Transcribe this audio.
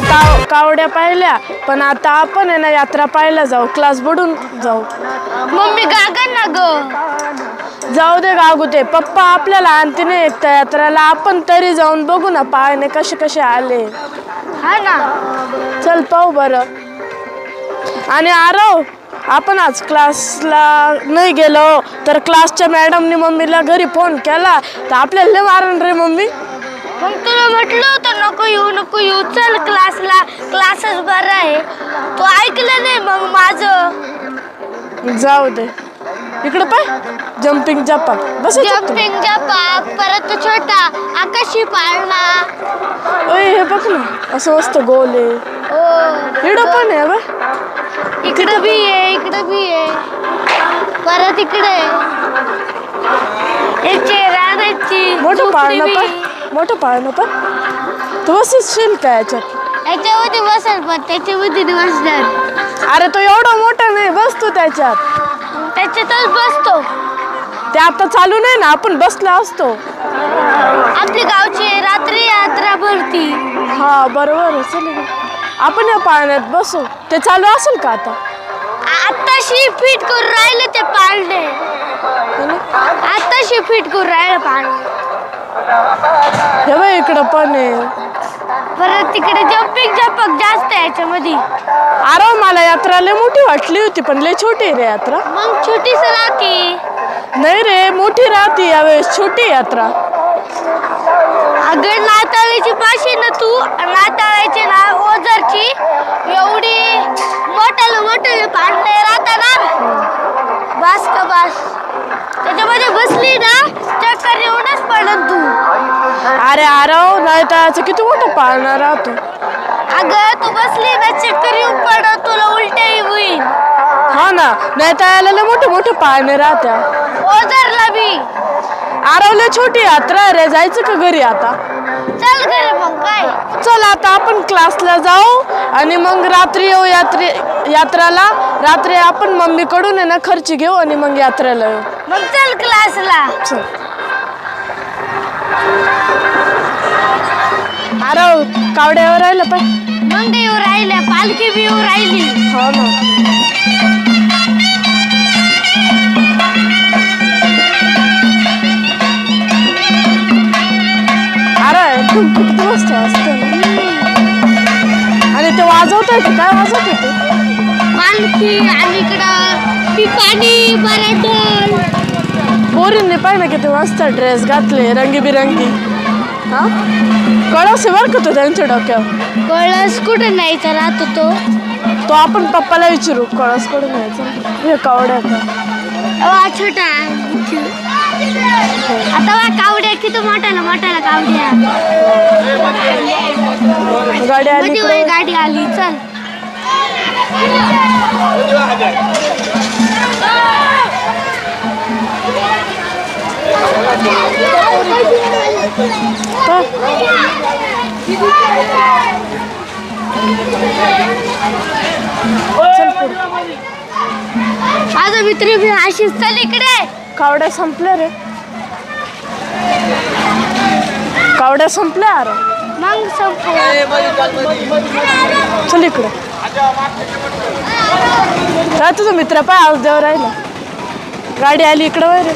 आता काव कावड्या पाहिल्या पण आता आपण आहे ना यात्रा पाहायला जाऊ क्लास बुडून जाऊ. मम्मी गागन ना ग. जाऊ दे गागू ते पप्पा आपल्याला आणते नाही एक त्या यात्रेला आपण तरी जाऊन बघू ना पाहणे कसे कसे आले. हा ना. चल पाहू बरं. आणि आरव आपण आज क्लासला नाही गेलो तर क्लासच्या मॅडमनी मम्मीला घरी फोन केला तर आपल्याला लय मारण रे मम्मी. मग तुला म्हटलं होतं नको येऊ नको येऊ चल क्लासला क्लासच बरा आहे. तू ऐकलं नाही मग माझं? जाऊ दे. इकडं पाय. जम्पिंग जपा बस जम्पिंग जपाक परत तो छोटा आकाशी पाळणा. ओय हे बघ ना. असं मस्त गोल आहे. हो. इकडं पण आहे बघ. इकडं बी आहे इकडं बी आहे. परत इकडे. एक मोठं पाळणं बी. पण मोठं पाळणं पण तू बसशील का याच्यात? याच्यामध्ये बसल पण त्याच्यामध्ये नाही बसणार अरे तो एवढा मोठा नाही बस तू त्याच्यात. त्याच्यातच बसतो. ते आता चालू नाही ना आपण बसला असतो. आपली गावची रात्री यात्रा भरती. हा बरोबर आहे. चल. आपण या पाळण्यात बसू. ते चालू असेल का आता? आत्ताशी फिट करून राहिले ते पाळणे. ना? आत्ताशी फिट करून राहिले पाळणे. हे इकडं पण आहे. परत तिकडे जम्पिंग जपक जास्त आहे याच्यामध्ये. अरे मला यात्रा लय मोठी वाटली होती पण लय छोटी आहे रे यात्रा. मग छोटीच राहती. नाही रे मोठी राहते यावेळेस छोटी यात्रा. अगं नाताळीची पाशी ना तू नाताळाची ना ओझरची. एवढी पडत तू? अरे आरव नाही तर किती मोठं पाळणा राहतो अगं तू बसली ना चक्कर येऊन पडत तुला उलट्याही होईल. हा ना नाही तर याला लय मोठे मोठे पाळणे राहत्या ओझरला बी. छोटी यात्रा आहे रे जायचं का घरी आता? चल घरी मग काय? चल आता आपण क्लासला जाऊ आणि मग रात्री येऊ यात्रे यात्राला. रात्री आपण मम्मीकडून आहे ना खर्च घेऊ आणि मग यात्रेला येऊ. मग चल क्लासला. चल. आरव कावड्यावर राहिलं पण. मग येऊ राहिल्या पालखी बी येऊ राहिली. हो ना. अरे किती मस्त असतं. आणि ते वाजवत आहे काय वाजवत आहे ते? पालखी आणि इकडं पिपाणी बराटल पोरींनी पाहिजे किती मस्त ड्रेस घातले रंगीबिरंगी. हा? कळस आहे बरं का तो त्यांच्या डोक्यावर? कळस कुठं न्यायचा राहतो तो? तो आपण पप्पाला विचारू कळसकडून यायचा हे कावड्या का वा छोटा आता वा कावड्या किती मोठ्याला मोठ्याला कावड्या. गाडी आली. वय गाडी आली चल. माझा मित्र बी अशीच चल इकडे. कावड्या संपल्या रे. कावड्या संपल्या अरे. मग संपू चल इकडे. काय तुझा मित्र पाय आज देव राहिला. गाडी आली इकडं वय रे.